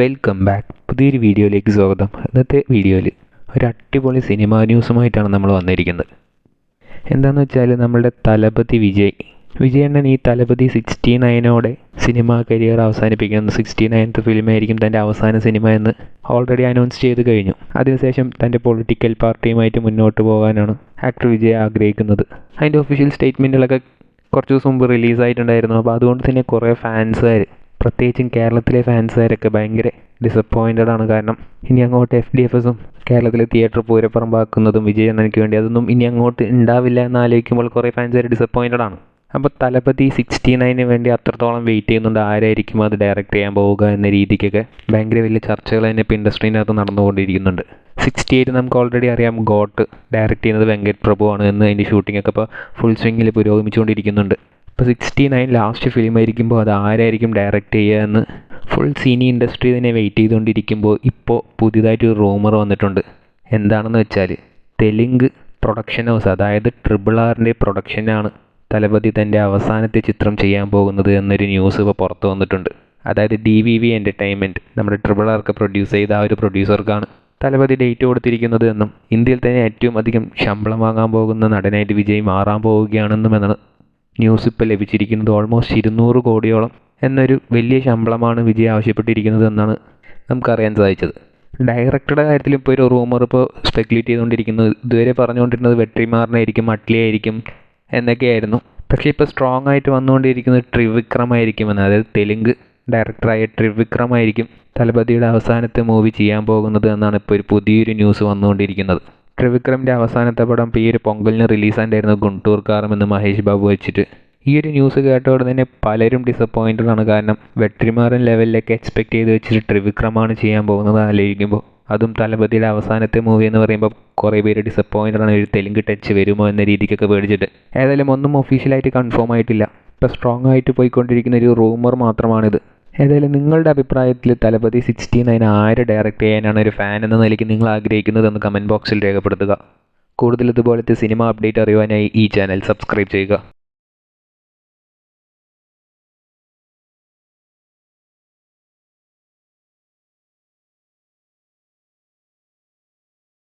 Welcome back പുതിയൊരു വീഡിയോയിലേക്ക് സ്വാഗതം. ഇന്നത്തെ വീഡിയോയിൽ ഒരു അടിപൊളി സിനിമ ന്യൂസുമായിട്ടാണ് നമ്മൾ വന്നിരിക്കുന്നത്. എന്താണെന്ന് വെച്ചാൽ നമ്മളുടെ തലപതി വിജയ്. വിജയണ്ണൻ ഈ തലപതി സിക്സ്റ്റി നയനോടെ സിനിമ കരിയർ അവസാനിപ്പിക്കുന്നു. സിക്സ്റ്റി നയൻത്ത് ഫിലിമായിരിക്കും തന്റെ അവസാന സിനിമ എന്ന് ഓൾറെഡി അനൗൺസ് ചെയ്ത് കഴിഞ്ഞു. അതിനുശേഷം തന്റെ പൊളിറ്റിക്കൽ പാർട്ടിയുമായിട്ട് മുന്നോട്ട് പോകാനാണ് ആക്ടർ വിജയ് ആഗ്രഹിക്കുന്നത്. അതിന്റെ ഒഫീഷ്യൽ സ്റ്റേറ്റ്മെന്റുകളൊക്കെ കുറച്ച് ദിവസം മുമ്പ് റിലീസായിട്ടുണ്ടായിരുന്നു അപ്പോൾ അതുകൊണ്ട് തന്നെ കുറേ ഫാൻസുകാർ പ്രത്യേകിച്ചും കേരളത്തിലെ ഫാൻസുകാരൊക്കെ ഭയങ്കര ഡിസപ്പോയിന്റഡ് ആണ്. കാരണം ഇനി അങ്ങോട്ട് എഫ് ഡി എഫ് എസും കേരളത്തിലെ തിയേറ്റർ പൂരപ്പറമ്പാക്കുന്നതും വിജയനക്ക് വേണ്ടി അതൊന്നും ഇനി അങ്ങോട്ട് ഉണ്ടാവില്ല എന്ന് ആലോചിക്കുമ്പോൾ കുറേ ഫാൻസുകാർ ഡിസപ്പോയിന്റഡ് ആണ്. അപ്പോൾ തലപതി സിക്സ്റ്റി നയന് വേണ്ടി അത്രത്തോളം വെയിറ്റ് ചെയ്യുന്നുണ്ട്. ആരായിരിക്കും അത് ഡയറക്റ്റ് ചെയ്യാൻ പോവുക എന്ന രീതിക്കൊക്കെ ഭയങ്കര വലിയ ചർച്ചകൾ തന്നെ ഇപ്പോൾ ഇൻഡസ്ട്രീനകത്ത് നടന്നുകൊണ്ടിരിക്കുന്നുണ്ട്. സിക്സ്റ്റി എയ്റ്റ് നമുക്ക് ഓൾറെഡി അറിയാം ഗോട്ട് ഡയറക്റ്റ് ചെയ്യുന്നത് വെങ്കറ്റ് പ്രഭു ആണ് എന്ന് അതിന്റെ ഷൂട്ടിംഗ് ഒക്കെ ഇപ്പോൾ ഫുൾ സ്വിങ്ങിൽ പുരോഗമിച്ചുകൊണ്ടിരിക്കുന്നുണ്ട്. ഇപ്പോൾ സിക്സ്റ്റി നയൻ ലാസ്റ്റ് ഫിലിം ആയിരിക്കുമ്പോൾ അത് ആരായിരിക്കും ഡയറക്റ്റ് ചെയ്യുക എന്ന് ഫുൾ സിനി ഇൻഡസ്ട്രി തന്നെ വെയിറ്റ് ചെയ്തുകൊണ്ടിരിക്കുമ്പോൾ ഇപ്പോൾ പുതിയതായിട്ട് ഒരു റൂമർ വന്നിട്ടുണ്ട്. എന്താണെന്ന് വെച്ചാൽ തെലുങ്ക് പ്രൊഡക്ഷൻ ഹൗസ് അതായത് ട്രിപ്പിൾ ആറിന്റെ പ്രൊഡക്ഷനാണ് തലപതി തന്റെ അവസാനത്തെ ചിത്രം ചെയ്യാൻ പോകുന്നത് എന്നൊരു ന്യൂസ് ഇപ്പോൾ പുറത്ത് വന്നിട്ടുണ്ട്. അതായത് ഡി വി വി എന്റർടൈൻമെന്റ് നമ്മുടെ ട്രിപ്പിൾ ആർക്ക് പ്രൊഡ്യൂസ് ചെയ്ത ആ ഒരു പ്രൊഡ്യൂസർക്കാണ് തലപതി ഡേറ്റ് കൊടുത്തിരിക്കുന്നത് എന്നും ഇന്ത്യയിൽ തന്നെ ഏറ്റവും അധികം ശമ്പളം വാങ്ങാൻ പോകുന്ന നടനായിട്ട് വിജയ് മാറാൻ പോവുകയാണെന്നും എന്നാണ് ന്യൂസ് ഇപ്പോൾ ലഭിച്ചിരിക്കുന്നത് ഓൾമോസ്റ്റ് ഇരുന്നൂറ് കോടിയോളം എന്നൊരു വലിയ ശമ്പളമാണ് വിജയ് ആവശ്യപ്പെട്ടിരിക്കുന്നത് എന്നാണ് നമുക്കറിയാൻ സാധിച്ചത്. ഡയറക്ടറുടെ കാര്യത്തിൽ ഇപ്പോൾ ഒരു റൂമർ ഇപ്പോൾ സ്പെക്കുലേറ്റ് ചെയ്തുകൊണ്ടിരിക്കുന്നത് ഇതുവരെ പറഞ്ഞുകൊണ്ടിരുന്നത് വെട്രിമാറിനായിരിക്കും അട്ലിയായിരിക്കും എന്നൊക്കെയായിരുന്നു. പക്ഷേ ഇപ്പോൾ സ്ട്രോങ് ആയിട്ട് വന്നുകൊണ്ടിരിക്കുന്നത് ട്രിവിക്രം ആയിരിക്കുമെന്ന് അതായത് തെലുങ്ക് ഡയറക്ടറായ ട്രിവിക്രം ആയിരിക്കും തലപതിയുടെ അവസാനത്തെ മൂവി ചെയ്യാൻ പോകുന്നത് എന്നാണ് ഇപ്പോൾ ഒരു പുതിയൊരു ന്യൂസ് വന്നുകൊണ്ടിരിക്കുന്നത്. ത്രിവിക്രമിന്റെ അവസാനത്തെ പടം ഇപ്പോൾ ഈ ഒരു പൊങ്കലിന് റിലീസായിട്ടായിരുന്നു ഗുണ്ടൂർക്കാറും എന്ന് മഹേഷ് ബാബു വെച്ചിട്ട്. ഈ ഒരു ന്യൂസ് കേട്ടോടെ തന്നെ പലരും ഡിസപ്പോയിന്റഡ് ആണ്. കാരണം വെട്രിമാറൻ ലെവലിലേക്ക് എക്സ്പെക്ട് ചെയ്ത് വെച്ചിട്ട് ത്രിവിക്രമാണ് ചെയ്യാൻ പോകുന്നത് ആലോചിക്കുമ്പോൾ. അതും തലപതിയുടെ അവസാനത്തെ മൂവി എന്ന് പറയുമ്പോൾ കുറേ പേര് ഡിസപ്പോയിന്റഡ് ആണ്. ഒരു തെലുങ്ക് ടച്ച് വരുമോ എന്ന രീതിക്കൊക്കെ പേടിച്ചിട്ട്. ഏതായാലും ഒന്നും ഒഫീഷ്യലായിട്ട് കൺഫേം ആയിട്ടില്ല. ഇപ്പോൾ സ്ട്രോങ് ആയിട്ട് പോയിക്കൊണ്ടിരിക്കുന്ന ഒരു റൂമർ മാത്രമാണിത്. ഏതായാലും നിങ്ങളുടെ അഭിപ്രായത്തിൽ തലപതി സിക്സ്റ്റി നയൻ ആര് ഡയറക്റ്റ് ചെയ്യാനാണ് ഒരു ഫാൻ എന്ന നിലയ്ക്ക് നിങ്ങൾ ആഗ്രഹിക്കുന്നതെന്ന് കമന്റ് ബോക്സിൽ രേഖപ്പെടുത്തുക. കൂടുതൽ ഇതുപോലത്തെ സിനിമ അപ്ഡേറ്റ് അറിയുവാനായി ഈ ചാനൽ സബ്സ്ക്രൈബ് ചെയ്യുക.